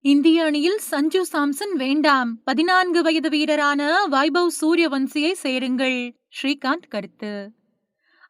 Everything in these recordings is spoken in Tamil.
இந்திய அணியில் சஞ்சு சாம்சன் வேண்டாம். பதினான்கு வயது வீரரான வைபவ் சூரியவன்சியை சேருங்கள். ஸ்ரீகாந்த் கருத்து.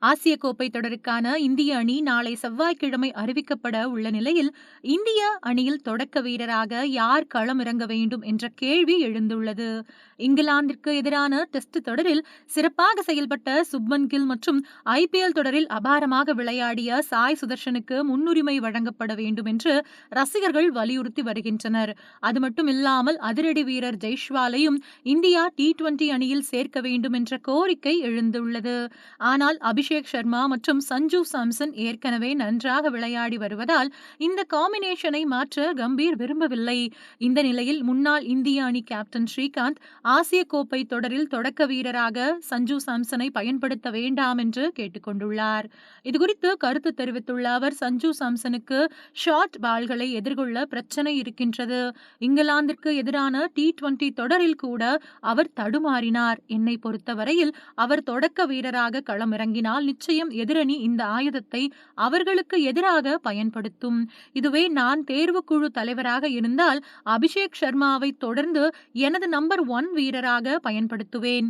ஆசிய கோப்பை தொடருக்கான இந்திய அணி நாளை செவ்வாய்க்கிழமை அறிவிக்கப்பட உள்ள நிலையில் இந்திய அணியில் தொடக்க வீரராக யார் களம் இறங்க வேண்டும் என்ற கேள்வி எழுந்துள்ளது. இங்கிலாந்திற்கு எதிரான டெஸ்ட் தொடரில் சிறப்பாக செயல்பட்ட சுப்மன் கில் மற்றும் ஐபிஎல் தொடரில் அபாரமாக விளையாடிய சாய் சுதர்ஷனுக்கு முன்னுரிமை வழங்கப்பட வேண்டும் என்று ரசிகர்கள் வலியுறுத்தி வருகின்றனர். அது மட்டும் இல்லாமல் அதிரடி வீரர் ஜெய்ஷ்வாலையும் இந்தியா டி டுவெண்டி அணியில் சேர்க்க வேண்டும் என்ற கோரிக்கை எழுந்துள்ளது. ஆனால் அபிஷேக் சர்மா மற்றும் சஞ்சு சாம்சன் ஏற்கனவே நன்றாக விளையாடி வருவதால் இந்த காம்பினேஷனை மாற்ற கம்பீர் விரும்பவில்லை. இந்த நிலையில் முன்னாள் இந்திய அணி கேப்டன் ஸ்ரீகாந்த் ஆசிய கோப்பை தொடரில் தொடக்க வீரராக சஞ்சு சாம்சனை பயன்படுத்த வேண்டாம் என்று கேட்டுக்கொண்டுள்ளார். இதுகுறித்து கருத்து தெரிவித்துள்ள அவர் சஞ்சு சாம்சனுக்கு ஷார்ட் பால்களை எதிர்கொள்ள பிரச்சனை இருக்கின்றது. இங்கிலாந்திற்கு எதிரான டி டுவெண்டி தொடரில் கூட அவர் தடுமாறினார். என்னை பொறுத்தவரையில் அவர் தொடக்க வீரராக களமிறங்கினார். ஆனால் நிச்சயம் எதிரணி இந்த ஆயுதத்தை அவர்களுக்கு எதிராக பயன்படுத்தும். இதுவே நான் தேர்வுக்குழு தலைவராக இருந்தால் அபிஷேக் சர்மாவை தொடர்ந்து எனது நம்பர் ஒன் வீரராக பயன்படுத்துவேன்.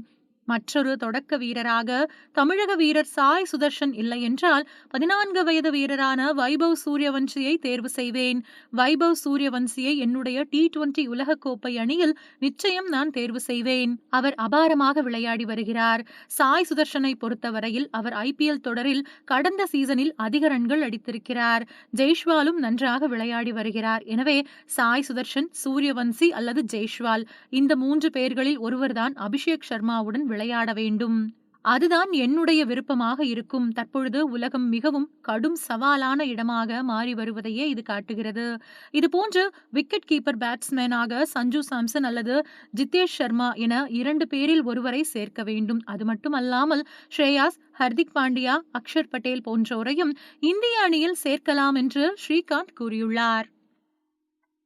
மற்றொரு தொடக்க வீரராக தமிழக வீரர் சாய் சுதர்ஷன் இல்லை என்றால் பதினான்கு வயது வீரரான வைபவ் சூரியவன்சியை தேர்வு செய்வேன். வைபவ் சூரியவன்சியை என்னுடைய டி டுவெண்டி உலகக்கோப்பை அணியில் நிச்சயம் நான் தேர்வு செய்வேன். அவர் அபாரமாக விளையாடி வருகிறார். சாய் சுதர்ஷனை பொறுத்தவரையில் அவர் ஐபிஎல் தொடரில் கடந்த சீசனில் அதிக ரன்கள் அடித்திருக்கிறார். ஜெய்ஷ்வாலும் நன்றாக விளையாடி வருகிறார். எனவே சாய் சுதர்ஷன் சூரியவன்சி அல்லது ஜெய்ஷ்வால் இந்த மூன்று பேர்களில் ஒருவர்தான் அபிஷேக் சர்மாவுடன் விளையாட வேண்டும். அதுதான் என்னுடைய விருப்பமாக இருக்கும். தற்பொழுது உலகம் மிகவும் கடும் சவாலான இடமாக மாறி வருவதையே இது காட்டுகிறது. இது போன்று விக்கெட் கீப்பர் பேட்ஸ்மேனாக சஞ்சு சாம்சன் அல்லது ஜித்தேஷ் சர்மா என இரண்டு பேரில் ஒருவரை சேர்க்க வேண்டும். அது மட்டுமல்லாமல் ஸ்ரேயாஸ் ஹர்திக் பாண்டியா அக்ஷர் பட்டேல் போன்றோரையும் இந்திய அணியில் சேர்க்கலாம் என்று ஸ்ரீகாந்த் கூறியுள்ளார்.